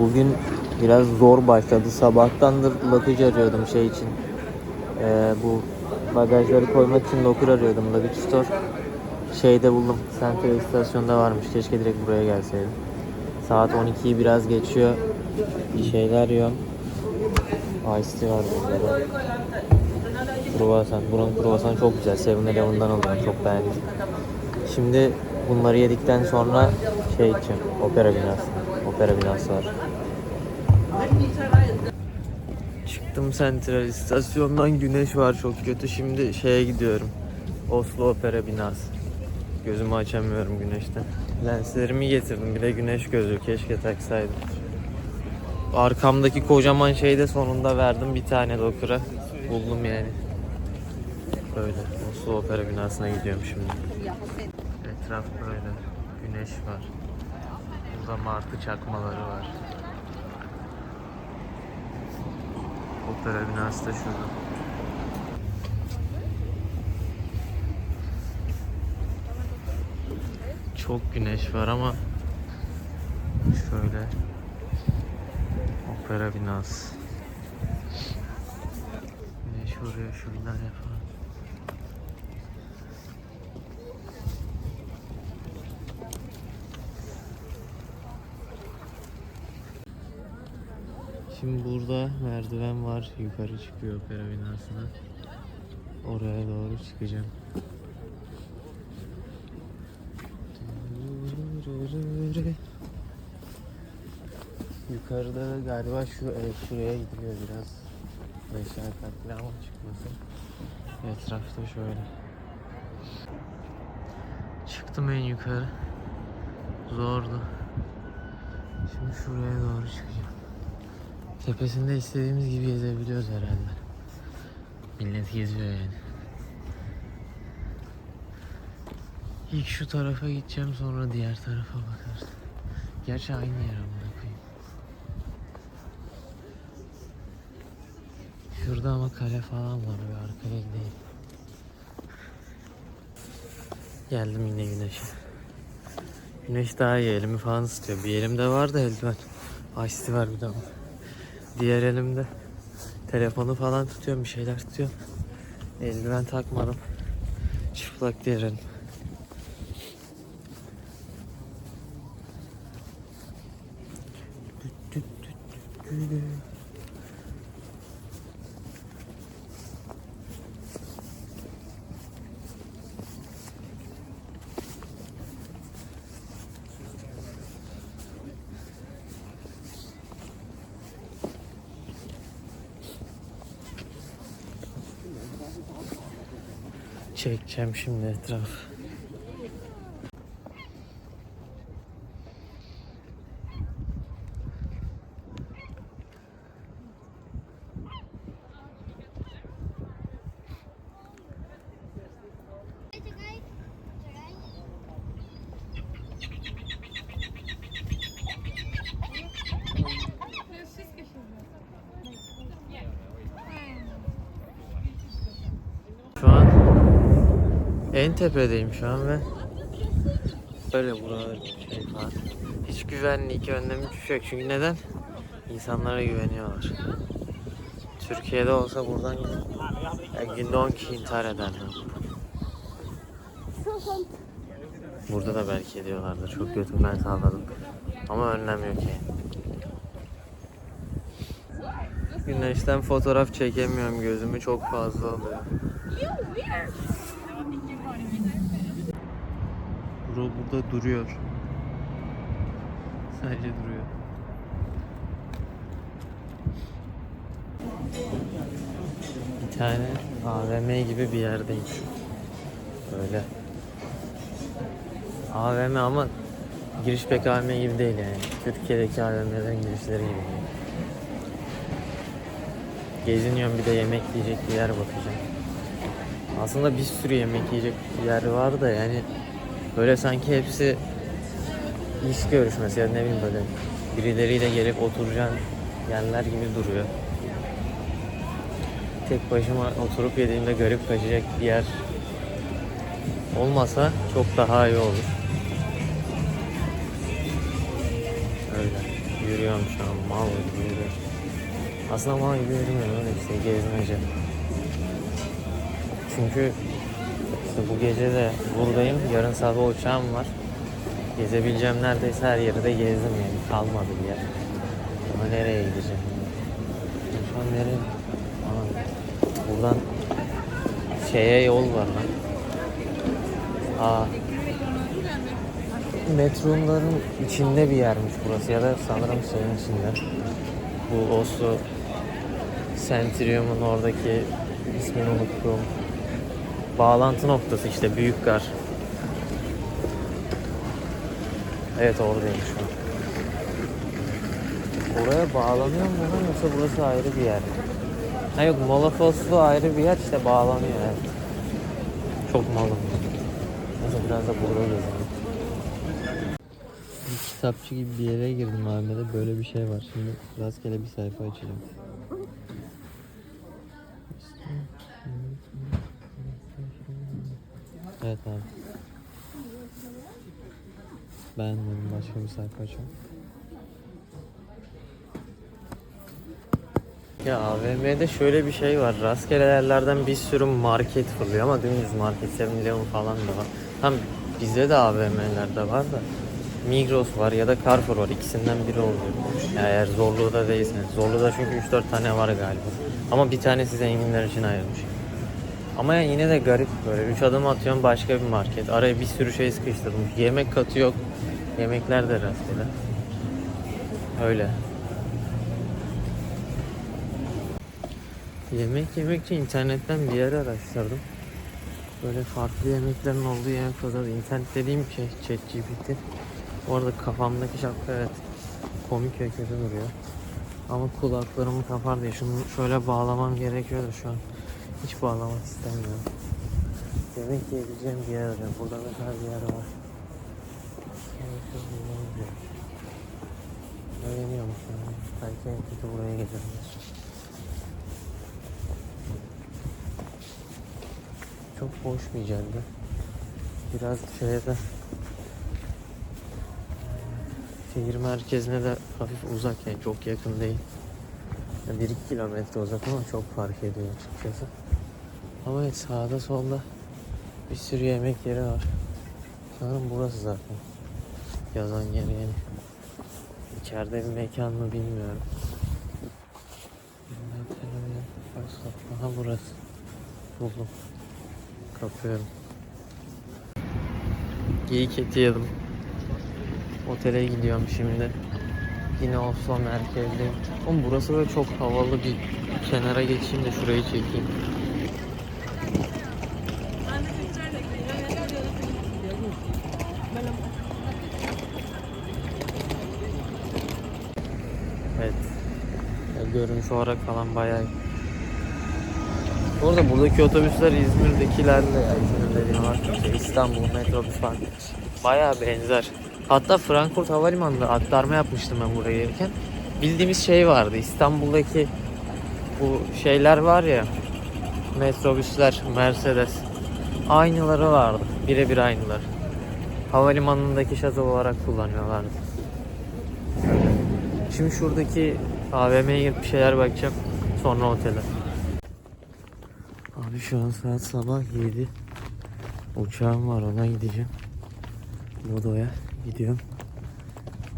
Bugün biraz zor başladı. Sabahtandır locker arıyordum şey için. Ee, bu bagajları koymak için locker arıyordum. Luggage store. Şeyde buldum. Central istasyonda varmış. Keşke direkt buraya gelseydim. Saat 12'yi biraz geçiyor. Bir şeyler yiyorum. Ice var burada da. Kruvasan. Buranın kruvasanı çok güzel. Seven Eleven'dan alıyorum. Çok beğendim. Şimdi bunları yedikten sonra şey içeceğim. Opera binası. Opera binası var. Çıktım Central istasyondan güneş var çok kötü. Şimdi şeye gidiyorum. Oslo Opera binası. Gözümü açamıyorum güneşten. Lenslerimi getirdim. Bir de güneş gözü. Keşke taksaydım. Arkamdaki kocaman şeyi de sonunda verdim bir tane dokura. Buldum yani. Böyle. Oslo Opera binasına gidiyorum şimdi. Etraf böyle. Güneş var. Burada martı çakmaları var. Opera binası da şurada. Çok güneş var ama şöyle opera binası. Güneş vuruyor şuradan yapalım. Şimdi burada merdiven var. Yukarı çıkıyor opera binasına. Oraya doğru çıkacağım. Yukarıda galiba şu ev şuraya gidiyor biraz. Beşer katlı ama çıkması. Etrafta şöyle. Çıktım en yukarı. Zordu. Şimdi şuraya doğru çıkacağım. Tepesinde istediğimiz gibi gezebiliyoruz herhalde. Millet geziyor yani. İlk şu tarafa gideceğim sonra diğer tarafa bakarız. Gerçi aynı yer amına koyayım. Şurada ama kale falan var bir arka el değil. Geldim yine güneşe. Güneş daha iyi elimi falan ısıtıyor. Bir elimde var da eldiven. Tea var bir de ama. Diğer elimde telefonu falan tutuyorum bir şeyler tutuyorum. Eldiven takmadım. Çıplak diğer elim. Çekeceğim şimdi etraf. Şu an en tepedeyim şu an ve böyle buralar şey falan. Hiç güvenlik önlemi hiçbir şey yok. Çünkü neden? İnsanlara güveniyorlar. Türkiye'de olsa buradan yani günde 10 kişi intihar ederdi. Burada da belki ediyorlardır. Çok götümden salladım. Ama önlem yok yani. Güneşten fotoğraf çekemiyorum. Gözümü çok fazla alıyor. Bura burada duruyor. Sadece duruyor. Bir tane AVM gibi bir yerdeyim. Böyle. AVM ama giriş pek AVM gibi değil yani. Türkiye'deki AVM'lerin girişleri gibi. Geziniyorum bir de yemek yiyecek bir yer bakacağım. Aslında bir sürü yemek yiyecek bir yer var da yani böyle sanki hepsi iş görüşmesi ya ne bileyim böyle birileriyle gelip oturacağın yerler gibi duruyor. Tek başıma oturup yediğimde garip kaçacak bir yer olmasa çok daha iyi olur. Öyle. Yürüyorum şu an mal gibi yürüyorum. Aslında mal gibi yürümüyorum öyle işte gezmece. Çünkü işte bu gece de buradayım. Yarın sabah uçağım var. Gezebileceğim neredeyse her yeri de gezdim yani. Kalmadı bir yer. Ama nereye gideceğim? Şu an nereye? Aa, buradan şeye yol var lan. Aa. Metronların içinde bir yermiş burası ya da sanırım şeyin içinde. Bu Oslo Centrium'un oradaki ismini unuttum. Bağlantı noktası işte Büyük Gar. Evet oradayım şu an. Oraya bağlanıyor mu bunlar yoksa burası ayrı bir yer mi? Ha yok Molofoslu ayrı bir yer işte bağlanıyor evet. Çok malım. Neyse biraz da burada gezelim. Bir kitapçı gibi bir yere girdim AVM'de böyle bir şey var. Şimdi rastgele bir sayfa açacağım. Evet abi. Beğenmedim başka bir sayfa açalım. Ya AVM'de şöyle bir şey var. Rastgele yerlerden bir sürü market fırlıyor ama dümdüz market 7-Eleven falan da var. Tam bizde de AVM'lerde var da. Migros var ya da Carrefour var. İkisinden biri oluyor. Ya eğer Zorlu'da değilseniz. Zorlu'da çünkü 3-4 tane var galiba. Ama bir tanesi zenginler için ayrılmış. Ama yani yine de garip böyle. 3 adım atıyorum başka bir market. Araya bir sürü şey sıkıştırılmış. Yemek katı yok. Yemekler de rastgele. Öyle. Yemek yemekçi internetten bir yer araştırdım. Böyle farklı yemeklerin olduğu yemek pazarı. İnternet dediğim şey ChatGPT. Orada kafamdaki şapka evet komik ve kötü duruyor. Ama kulaklarımı kapar diye şunu şöyle bağlamam gerekiyor da şu an hiç bağlamak istemiyorum. Yemek yiyebileceğim bir yer arıyorum. Burada mesela bir yer var. Öğreniyorum şu an. Belki en kötü buraya gelirim. Çok boş bir cadde. Biraz şeye de şehir merkezine de hafif uzak yani çok yakın değil. Yani 1-2 kilometre uzak ama çok fark ediyor açıkçası. Ama evet sağda solda bir sürü yemek yeri var. Sanırım burası zaten. Yazan yer yani. İçeride bir mekan mı bilmiyorum. Aha burası. Buldum. Kapıyorum. Geyik eti yedim. Otele gidiyorum şimdi. Yine Oslo merkezdeyim. Oğlum burası böyle çok havalı bir kenara geçeyim de şurayı çekeyim. Evet. Ya görünüş olarak falan bayağı iyi. Bu arada buradaki otobüsler İzmir'dekilerle ya İzmir dediğim var. İstanbul metrobüs falan. Bayağı benzer. Hatta Frankfurt Havalimanı'nda aktarma yapmıştım ben buraya gelirken. Bildiğimiz şey vardı. İstanbul'daki bu şeyler var ya metrobüsler, Mercedes. Aynıları vardı. Birebir aynılar. Havalimanındaki şatıl olarak kullanıyorlardı. Şimdi şuradaki AVM'ye girip bir şeyler bakacağım. Sonra otele. Abi şu an saat sabah 7. Uçağım var ona gideceğim. Bodo'ya gidiyorum.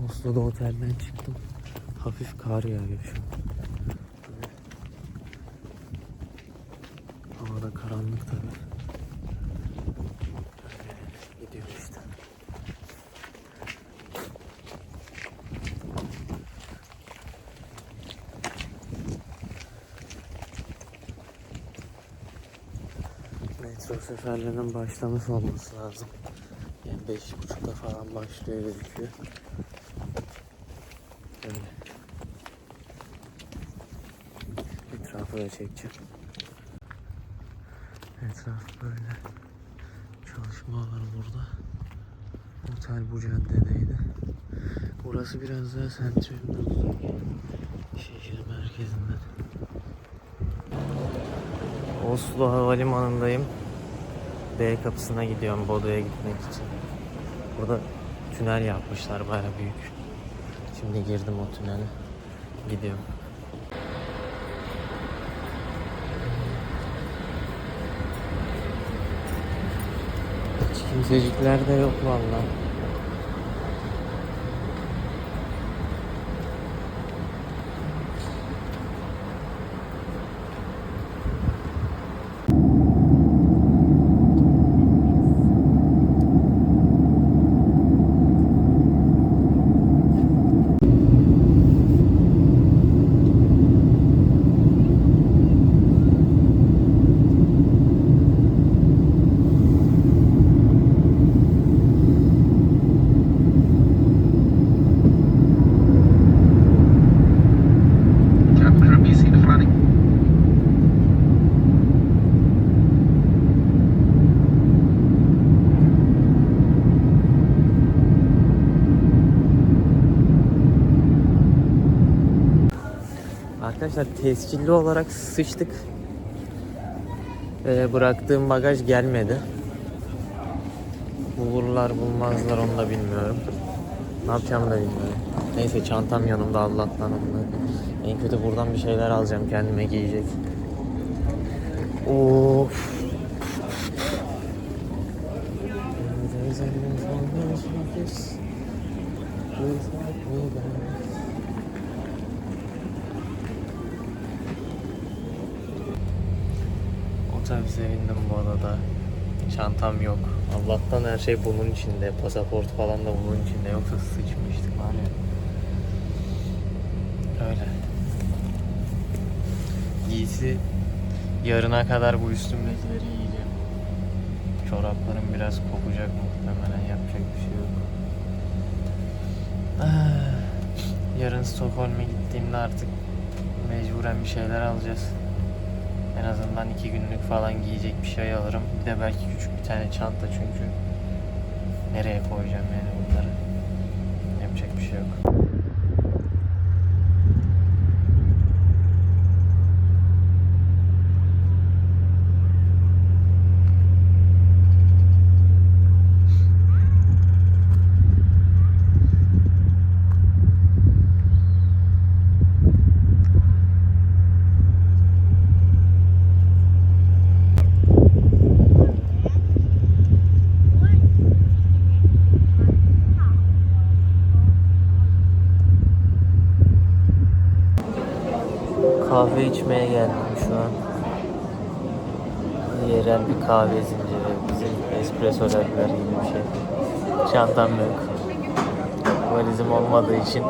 Oslo'da otelden çıktım. Hafif kar yağıyor şu an. Havada karanlık tabi. Gidiyorum işte. Metro seferlerinin başlamış olması lazım. Yani beş buçukta falan başlıyor gözüküyor. Böyle. Etrafı da çekeceğim. Etraf böyle. Çalışma var burada. Otel bu caddedeydi. Burası biraz daha uzak. Şehir merkezinden. Oslo Havalimanı'ndayım. B kapısına gidiyorum Bodo'ya gitmek için. Burada tünel yapmışlar baya büyük. Şimdi girdim o tünele. Gidiyorum. Hiç kimsecikler de yok vallahi. Arkadaşlar tescilli olarak sıçtık. Ee, bıraktığım bagaj gelmedi. Bulurlar bulmazlar onu da bilmiyorum. Ne yapacağımı da bilmiyorum. Neyse çantam yanımda Allah'tan onunla. En kötü buradan bir şeyler alacağım kendime giyecek. Of. Otobüse bindim bu arada. Çantam yok. Allah'tan her şey bunun içinde. Pasaport falan da bunun içinde. Yoksa sıçmıştık var ya. Öyle. Giysi yarına kadar bu üstümdekileri yiyeceğim. Çoraplarım biraz kokacak muhtemelen yapacak bir şey yok. Ah, Yarın Stockholm'e gittiğimde artık mecburen bir şeyler alacağız. En azından iki günlük falan giyecek bir şey alırım. Bir de belki küçük bir tane çanta çünkü nereye koyacağım yani bunları. Yapacak bir şey yok. Kahve içmeye geldim şu an. Yerel bir kahve zinciri. Bizim espressolar gibi bir şey. Çantam yok. Valizim olmadığı için.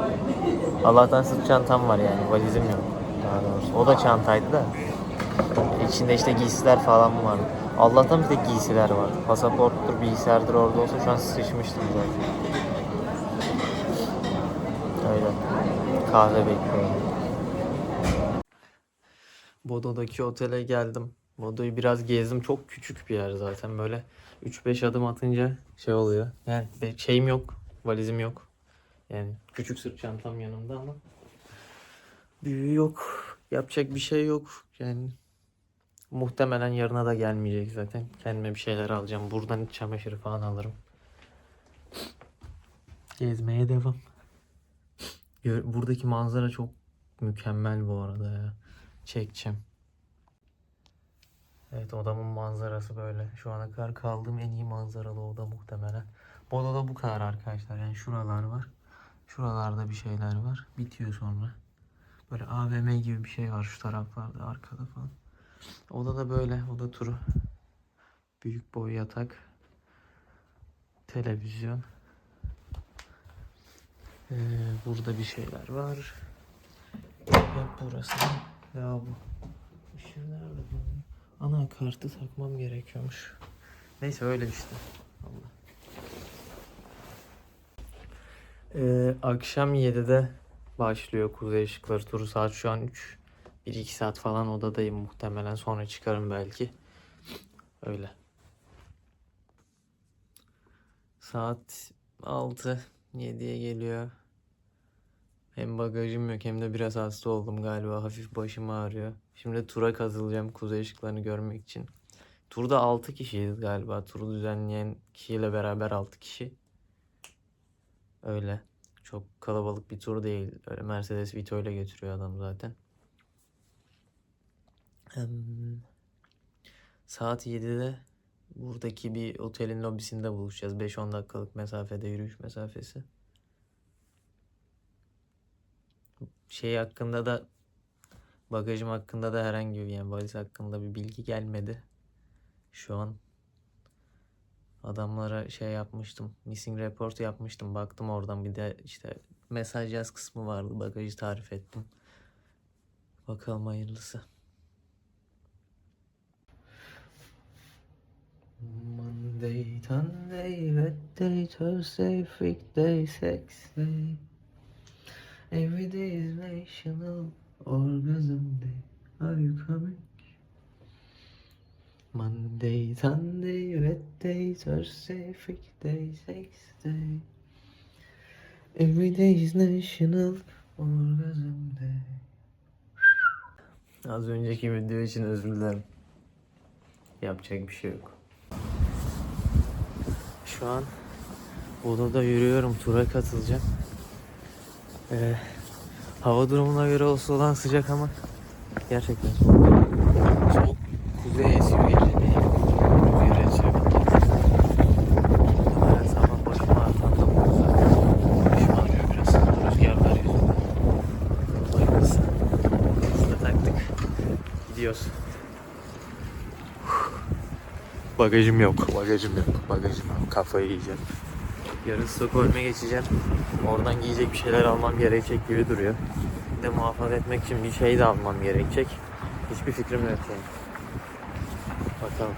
Allah'tan sırt çantam var yani. Valizim yok. Daha doğrusu. O da çantaydı da. İçinde işte giysiler falan vardı. Allah'tan bir de giysiler vardı. Pasaporttur, bilgisayardır orada olsa şu an sıçmıştım zaten. Öyle. Kahve bekliyorum. Bodo'daki otele geldim. Bodo'yu biraz gezdim. Çok küçük bir yer zaten. Böyle 3-5 adım atınca şey oluyor. Yani şeyim yok. Valizim yok. Yani küçük sırt çantam yanımda ama büyüğü yok. Yapacak bir şey yok. Yani muhtemelen yarına da gelmeyecek zaten. Kendime bir şeyler alacağım. Buradan iç çamaşırı falan alırım. Gezmeye devam. Buradaki manzara çok mükemmel bu arada ya. Çekeceğim. Evet odamın manzarası böyle. Şu ana kadar kaldığım en iyi manzaralı oda muhtemelen. Bu odada bu kadar arkadaşlar. Yani şuralar var. Şuralarda bir şeyler var. Bitiyor sonra. Böyle AVM gibi bir şey var şu taraflarda arkada falan. Oda da böyle. Oda turu. Büyük boy yatak. Televizyon. Ee, burada bir şeyler var. Ve burası ya bu. Işığı nerede bunun? Ana kartı takmam gerekiyormuş. Neyse öyle işte. Allah. Ee, akşam 7'de başlıyor Kuzey Işıkları turu. Saat şu an 3. 1-2 saat falan odadayım muhtemelen. Sonra çıkarım belki. Öyle. Saat 6. 7'ye geliyor. Hem bagajım yok hem de biraz hasta oldum galiba. Hafif başım ağrıyor. Şimdi tura kazılacağım kuzey ışıklarını görmek için. Turda 6 kişiyiz galiba. Turu düzenleyen kişiyle beraber 6 kişi. Öyle. Çok kalabalık bir tur değil. Öyle Mercedes Vito ile götürüyor adam zaten. Em, saat 7'de buradaki bir otelin lobisinde buluşacağız. 5-10 dakikalık mesafede yürüyüş mesafesi. Şey hakkında da bagajım hakkında da herhangi bir yani valiz hakkında bir bilgi gelmedi. Şu an adamlara şey yapmıştım. Missing report yapmıştım. Baktım oradan bir de işte mesaj yaz kısmı vardı. Bagajı tarif ettim. Bakalım hayırlısı. Monday, Sunday, Wednesday, Thursday, freak day. Every day is national orgasm day. Are you coming? Monday, Sunday, Wednesday, Thursday, freak day, sex day. Every day is national orgasm day. Az önceki video için özür dilerim. Yapacak bir şey yok. Şu an odada yürüyorum. Tura katılacağım. Ee, hava durumuna göre olsa olan sıcak ama gerçekten soğuk. Soğuk kuzey esiyor. Gidiyoruz. Bagajım yok. Bagajım yok. Bagajım yok. Kafayı yiyeceğim. Yarın Stockholm'e geçeceğim. Oradan giyecek bir şeyler almam gerekecek gibi duruyor. Bir de muhafaza etmek için bir şey de almam gerekecek. Hiçbir fikrim yok yani. Bakalım.